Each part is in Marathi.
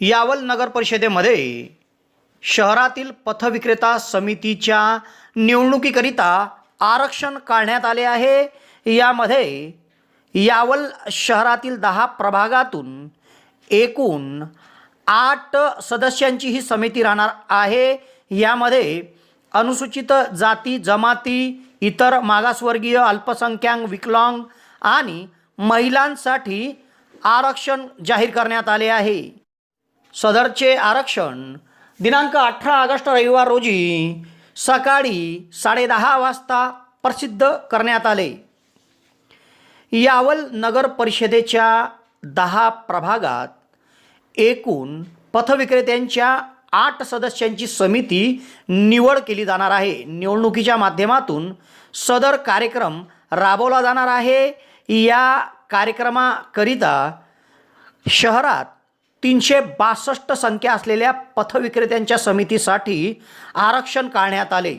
यावल नगर परिषदेमध्ये शहरातील पथविक्रेता समितीच्या निवडणुकीकरिता आरक्षण काढण्यात आले आहे. यामध्ये यावल शहरातील दहा प्रभागातून एकूण आठ सदस्यांची ही समिती राहणार आहे. यामध्ये अनुसूचित जाती जमाती इतर मागासवर्गीय अल्पसंख्याक विकलांग आणि महिलांसाठी आरक्षण जाहीर करण्यात आले आहे. सदरचे आरक्षण. दिनांक अठरा ऑगस्ट रविवार रोजी सकाळी साडेदहा वाजता प्रसिद्ध करण्यात आले. यावल नगर परिषदेच्या दहा प्रभागात एकूण पथविक्रेत्यांच्या आठ सदस्यांची समिती निवड केली जाणार आहे. निवडणुकीच्या माध्यमातून सदर कार्यक्रम राबवला जाणार आहे. या कार्यक्रमाकरिता शहरात तीनशे बासष्ट संख्या असलेल्या पथविक्रेत्यांच्या समितीसाठी आरक्षण काढण्यात आले.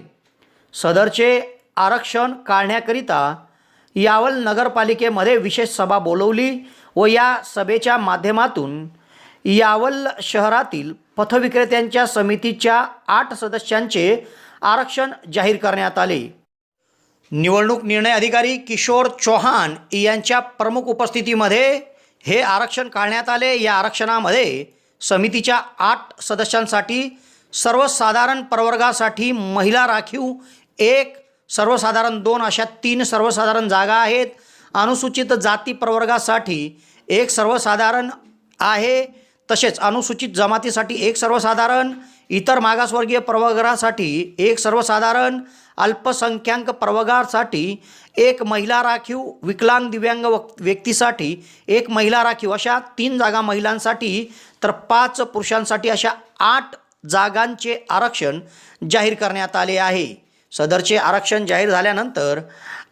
सदरचे आरक्षण काढण्याकरिता यावल नगरपालिकेमध्ये विशेष सभा बोलवली व या सभेच्या माध्यमातून यावल शहरातील पथविक्रेत्यांच्या समितीच्या आठ सदस्यांचे आरक्षण जाहीर करण्यात आले. निवडणूक निर्णय अधिकारी किशोर चौहान यांच्या प्रमुख उपस्थितीमध्ये हे आरक्षण काढण्यात आले. या आरक्षणामध्ये समितीच्या आठ सदस्यांसाठी सर्वसाधारण प्रवर्गासाठी महिला राखीव एक सर्वसाधारण दोन अशा तीन सर्वसाधारण जागा आहेत. अनुसूचित जाती प्रवर्गासाठी एक सर्वसाधारण आहे. तसेच अनुसूचित जमातीसाठी एक सर्वसाधारण इतर मागासवर्गीय प्रवर्गासाठी एक सर्वसाधारण अल्पसंख्याक प्रवर्गासाठी एक महिला राखीव विकलांग दिव्यांग व्यक्तीसाठी एक महिला राखीव. अशा तीन जागा महिलांसाठी तर पाच पुरुषांसाठी अशा आठ जागांचे आरक्षण जाहीर करण्यात आले आहे. सदरचे आरक्षण जाहीर झाल्यानंतर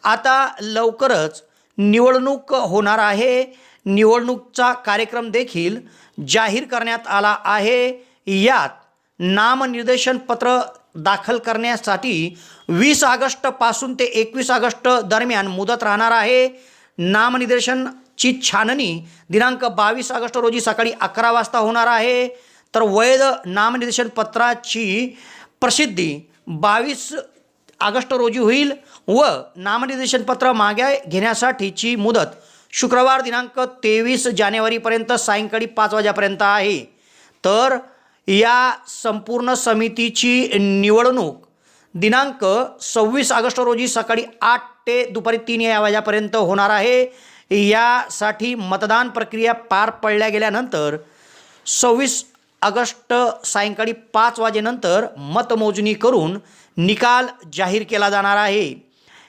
आता लवकरच निवडणूक होणार आहे. निवडणूकचा कार्यक्रम देखील जाहीर करण्यात आला आहे. यात नामनिर्देशन पत्र दाखल करण्यासाठी वीस ऑगस्टपासून ते एकवीस ऑगस्ट दरम्यान मुदत राहणार आहे. नामनिर्देशनची छाननी दिनांक बावीस ऑगस्ट रोजी सकाळी अकरा वाजता होणार आहे. तर वैध नामनिर्देशन पत्राची प्रसिद्धी बावीस ऑगस्ट रोजी होईल व नामनिर्देशन पत्र मागे घेण्यासाठीची मुदत शुक्रवार दिनांक तेवीस जानेवारीपर्यंत सायंकाळी पाच वाजेपर्यंत आहे. तर या संपूर्ण समितीची निवडणूक दिनांक सव्वीस ऑगस्ट रोजी सकाळी आठ ते दुपारी तीन या वाजेपर्यंत होणार आहे. यासाठी मतदान प्रक्रिया पार पडल्या गेल्यानंतर सव्वीस ऑगस्ट सायंकाळी पाच वाजेनंतर मतमोजणी करून निकाल जाहीर केला जाणार आहे.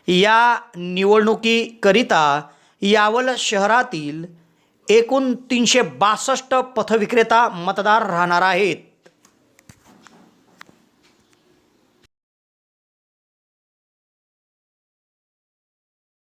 या निवडणुकीकरिता यावल शहरातील एकूण तीनशे बासष्ट पथविक्रेता मतदार राहणार आहेत.